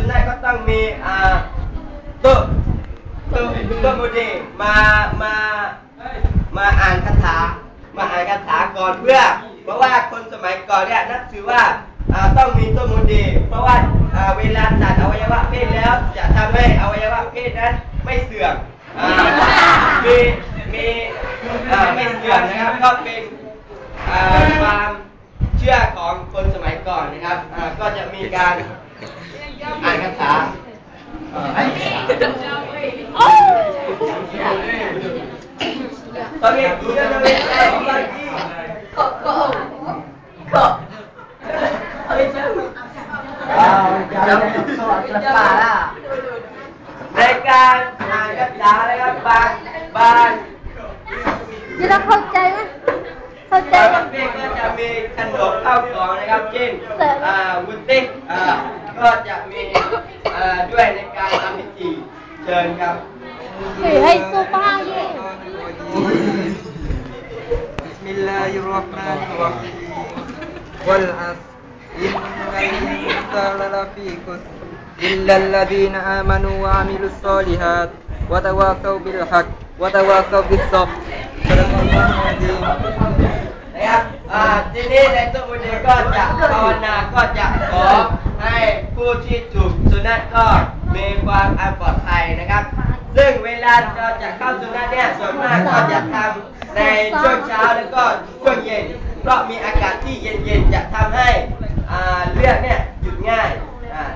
สุนัขก็ต้องมีอ่าตัวตัวตัวมุดีมามามาอ่านคาถามาอ่านคาถาก่อนเพื่อ เพราะว่าคนสมัยก่อนเนี่ยนับถือว่าอ่าต้องมีตัวมุดี เพราะว่าอ่าเวลาตัดอวัยวะเพศแล้วจะทำให้อวัยวะเพศนั้นไม่เสื่อมอ่ามีมีอ่าไม่เสื่อมนะครับก็เป็นอ่าความเชื่อของคนสมัยก่อนนะครับ ก็จะมีการ อ่านคาถาเอ่อให้ตอนนี้คุณจะเรียนอะไรบ้างที่ในการอ่านคาถานะครับบางบางจะต้องเข้าใจไหมเข้าใจบางไหมประเภทก็จะมีขนมข้าวของนะครับเช่นอ่าวุ้นติ๊กอ่า ก็จะมีอ่าด้วยในการทำพิธีเชิญครับ หรือให้สู้ป้าเย่ بسم الله الرحمن الرحيم والعصر إن الإنسان لفي خسر إلا الذين آمنوا وعملوا الصالحات وتواصوا بالحق وتواصوا بالصبر صدق الله العظيم นะครับอ่าทีนี้ในตัวบุญก็จะภาวนาก็จะขอ ให้ผู้ที่ถูกสุนัขก็มีความปลอดภัยนะครับ ซึ่งเวลาเราจะเข้าสุนัขเนี่ยส่วนมากก็จะทำในช่วงเช้าแล้วก็ช่วงเย็น เพราะมีอากาศที่เย็นๆจะทำให้เลือดเนี่ยหยุดง่าย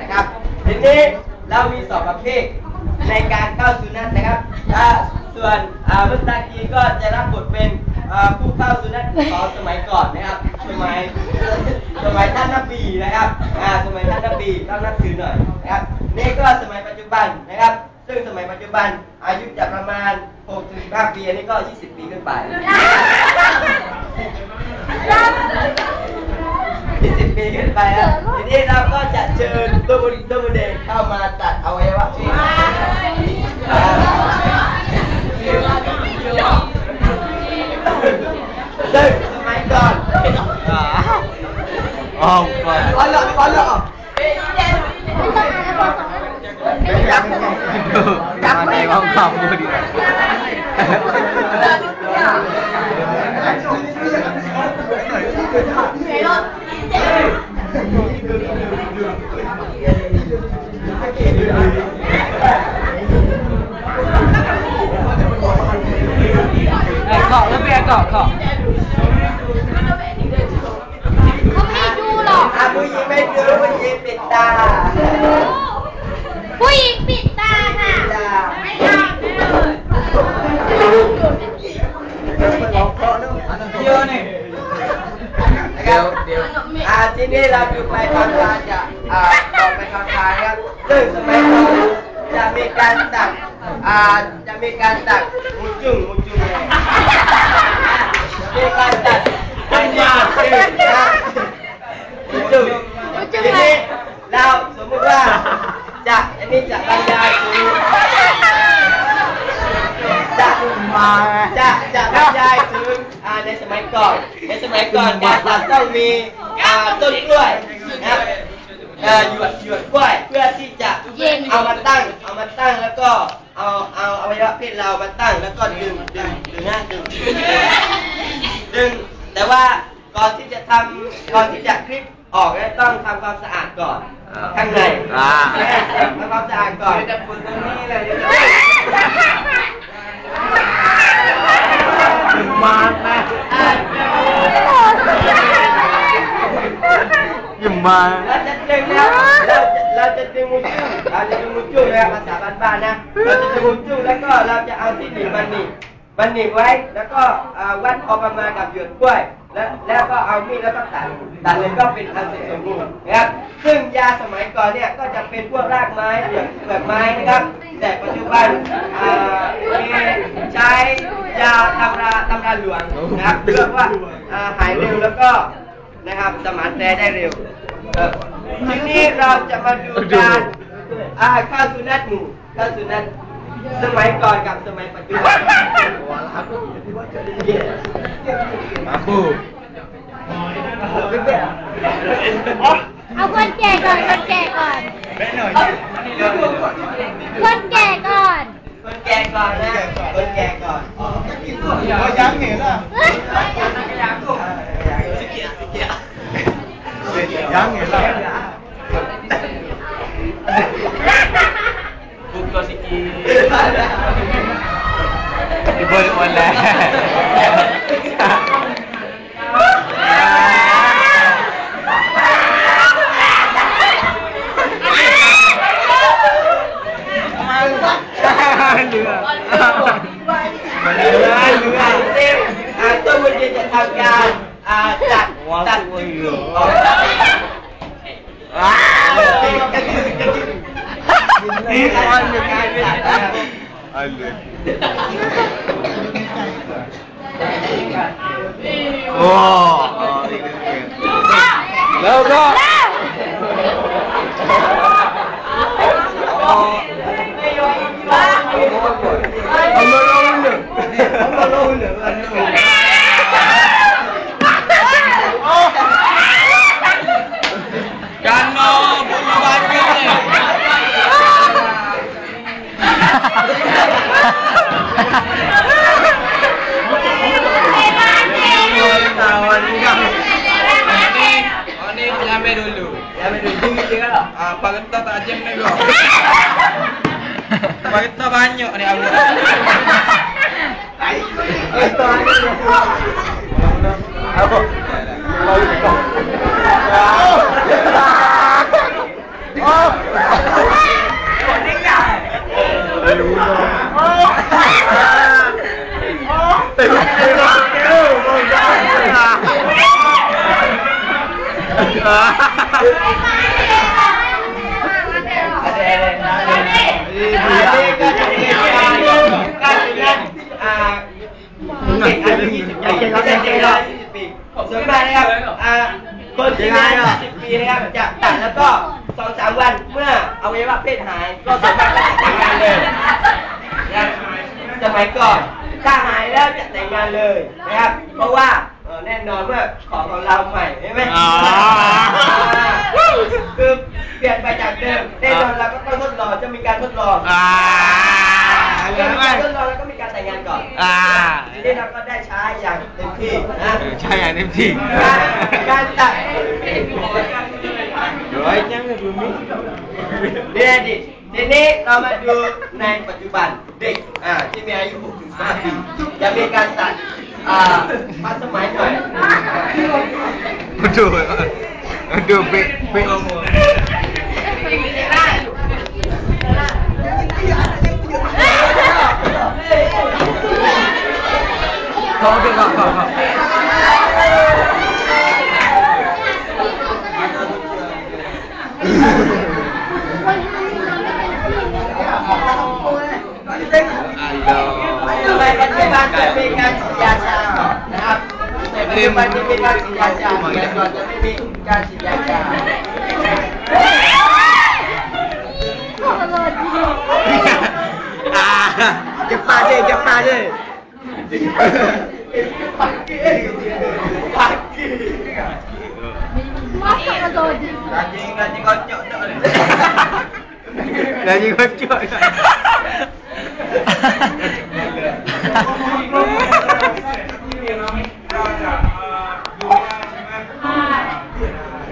นะครับทีนี้เรามีสองประเภทในการเข้าสุนัขนะครับส่วนมุสตากีก็จะรับบทเป็นผู้เข้าสุนัขของสมัยก่อนนะครับสมัย สมัยท่านนบีนะครับอ่าสมัยท่านนบีต้องนับถือหน่อยนะครับนี่ก็สมัยปัจจุบันนะครับ ซึ่งสมัยปัจจุบันอายุจะประมาณ6ถึง15ปีอันนี้ก็ 20 ปีขึ้นไป20 ปีขึ้นไปแล้วทีนี้เราก็จะเชิญตัวบุญตัวบุญเดชเข้ามาตัดอวัยวะเพศอ่าซึ่งสมัยก่อน Oh God อ๋อเหรออ๋อเหรอ ไม่ต้องอ่านแล้วบอกสอง จับ ในห้องคอมดูดิเกาะแล้วเบียร์เกาะเกาะ เขาไม่ให้ดูหรอก อะผู้หญิงไม่ดูผู้หญิงปิดตา ผู้หญิงปิดตาค่ะ ตา ไม่ได้ เยอะนี่ นะครับอ่าทีนี้เราอยู่ไปทางทางจะอ่าต่อไปทางทางนะครับซึ่งสมัยก่อนจะมีการตัดอ่าจะมีการตัดมุจุ่งมุจุ่งเลยมีการตัดปัญญาคือนะมุจุ่งทีนี้เราสมมุติว่าจะอันนี้จะบรรยายถึงจะมาจะจะบรรยายถึงอ่าในสมัยก่อน ในส มัยก่อนการตัดต้องมีต้นกล้วยนะหยวดหยวดกล้วยเพื่อที่จะเอามาตั้ง เอามาตั้งแล้วก็เอาเอาอวัยวะเพศเรามาตั้งแล้วก็ดึงดึงดึงนะดึงดึงแต่ว่าก่อนที่จะทำก่อนที่จะคลิปออกเนี่ยต้องทำความสะอาดก่อนข้างในทำความสะอาดก่อนจะฝุ่นตรงนี้เลยมาแม่ยิ่ง มาเราจะดึงนะเราเราจะดึงมุจุ่งเราจะดึงมุจุ่งนะครับภาษาบ้านๆนะ เราจะดึงมุจุ่งแล้วก็เราจะเอาที่หนีบมันหนีบมันหนีบไว้ แล้วก็วัดพอประมาณกับหยดกล้วย แล้วแล้วก็เอามีดแล้วก็ตัด ตัดเลยก็เป็นอันเสร็จสมบูรณ์นะครับ ซึ่งยาสมัยก่อนเนี่ยก็จะเป็นพวกรากไม้เปลือกเปลือกไม้นะครับ แต่ปัจจุบันมีใช้ยาตำราตำราหลวงนะครับเพื่อว่าหายเร็วแล้วก็นะครับสมานแปลได้เร็ว ทีนี้เราจะมาดูการอาข้าวสุนัตหมู่ข้าวสุนัตสมัยก่อนกับสมัยปัจจุบันอาคูเอาคนแก่ก่อนคนแก่ก่อนแม่หน่อยคนแก่ก่อนคนแก่ก่อนนะคนแก่ก่อนก็ยังเหนื่อยละ jangan buka sikit kebun oleh Atau boleh cakapkan Tak Tak Tak เหลืองอันนี้ pagkita tajam na ko. Pagkita banyo ni ako. Ako. Ah! Ni aku. Itu aja. Apa? Oh. เกอายุ20ปีเกอายุ20ปีส่วนมากนะครับอ่าคนที่อายุ20ปีนะครับจะตัดแล้วก็สองสามวันเมื่ออวัยวะเพศหาย ก็สามารถแต่งงานเลยนะครับสมัยก่อนถ้าหายแล้วจะแต่งงานเลยนะครับ เพราะว่าแน่นอนเมื่อของของเราใหม่ใช่ไหมอ่าคือเปลี่ยนไปจากเดิมแน่นอนเราก็ต้องทดลองจะมีการทดลอง Ah. มีการทดลองแล้วก็มีการแต่งงานก่อนอ่าเราก็ได้ใช้อย่างเต็ม ที่นะใช่อย่างเต็มที่การการตัด Rồi chẳng là vừa biết. ในอดีตทีนี้เรามาดูในปัจจุบันเด็กอ่าที่มีอายุ6ถึง5ปีจะมีการตัดอ่าทันสมัยหน่อย Aduh. Aduh, pek pek. Kau ke kau kau kau. Aduh. ในปัจจุบันจะมีการฉีดยาชานะครับในปัจจุบันจะมีการฉีดยาชาแต่ก่อนจะไม่ มีการฉีดยาชา Ah, cepat Lagi kocok tak boleh. Lagi kocok.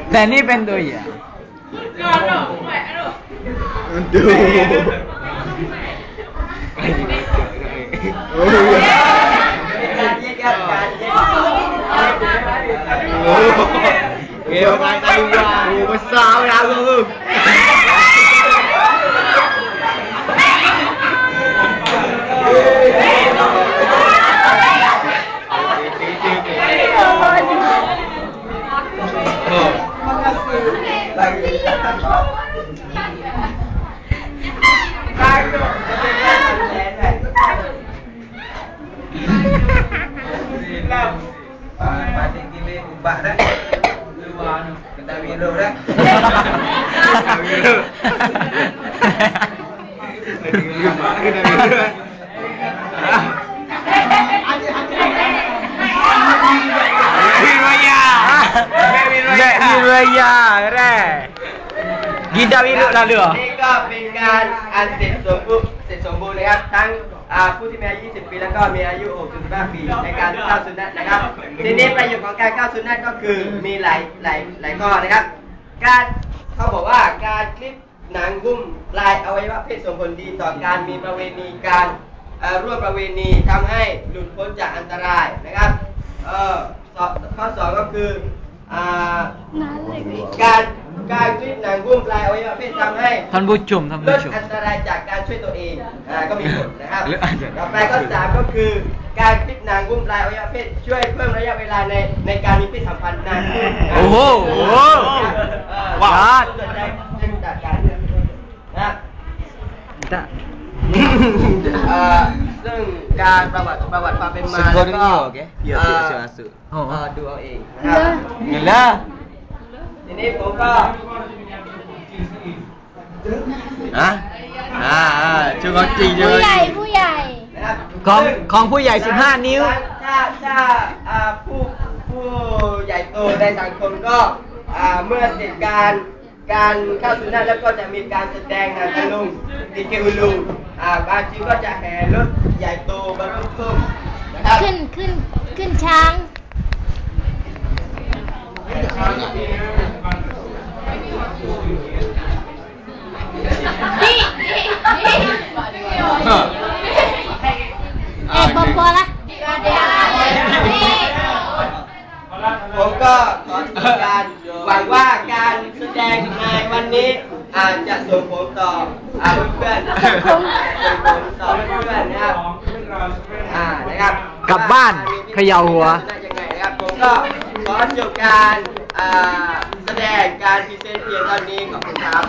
Dan ni pentoy ya? Aduh. Aduh. Aduh Aduh Aduh ngủ Nghe hôm nay tao qua ngủ mà sao ra luôn Gida biru lalu. นี่ก็เป็นงานอันเสร็จสมบูรณ์เสร็จสมบูรณ์นะครับทั้งอ่าผู้ที่มีอายุ 20 ปีแล้วก็มีอายุ 65 ปีในการเข้าวสุนัตนะครับ ทีนี้ประโยชน์ของการเข้าวสุนัตก็คือมีหลายหลายหลายข้อนะครับ การเขาบอกว่าการคลิป หนังหุ้มลายอวัยวะเพศส่งผลดีต่อการมีประเวณีการเอ่อร่วมประเวณีทำให้หลุดพ้นจากอันตรายนะครับเออสอบข้อสองก็คืออ่านั่นเลยการการคลิปหนังหุ้มลายอวัยวะเพศทำให้ท่านผู้ชมท่านลผู้ดชมอันตรายจากการช่วยตัวเองอ่าก็มีผลนะครับหรืออาจจะต่อไปข้อสามก็คือการคลิปหนังหุ้มลายอวัยวะเพศช่วยเพิ่มระยะเวลาในในการมีเพศสัมพันธ์นานขึ้นโอ้โหโอ้โหเอ่อว้าว สนใจจึงจัดการนะ เอ่อซึ่งการประวัติประวัติความเป็นมา Sekolah แล้วก็ ni, okey? Ya, เอ่อ saya masuk. เอ่อดูเอาเองนะครับ Yalah. ทีนี้ผมก็ฮะอ่าอ่าช่วยเขาจริงช่วยผู้เขาใหญ่จริงผู้ใหญ่ นะครับของซึ่ของผู้ใหญ่15นิ้ว ถ้าถ้าอ่าผู้ผู้ใหญ่โตในสังคมก็อ่าเมื่อเสร็จการ การเข้าสู่หน้าแล้วก็จะมีการแสดงหนังตะลุงดีเกอุลุงอ่าบางทีก็จะแห่รถใหญ่โตบรรทุกส้มนะครับขึ้นขึ้นขึ้นช้างนี่นี่นี่เอ๊ะบอกพอละผมก็ขอทำการหวังว่าการ แจงในวันนี้อาจจะส่งผลต่ออ่าเพื่อนๆส่งผลต่อเพื่อนนะครับอ่านะครับกลับบ้านเขย่าหัวยังไงครับผมก็ขอจบการอ่าแสดงการพรีเซนต์เพียงเท่านี้ขอบคุณครับ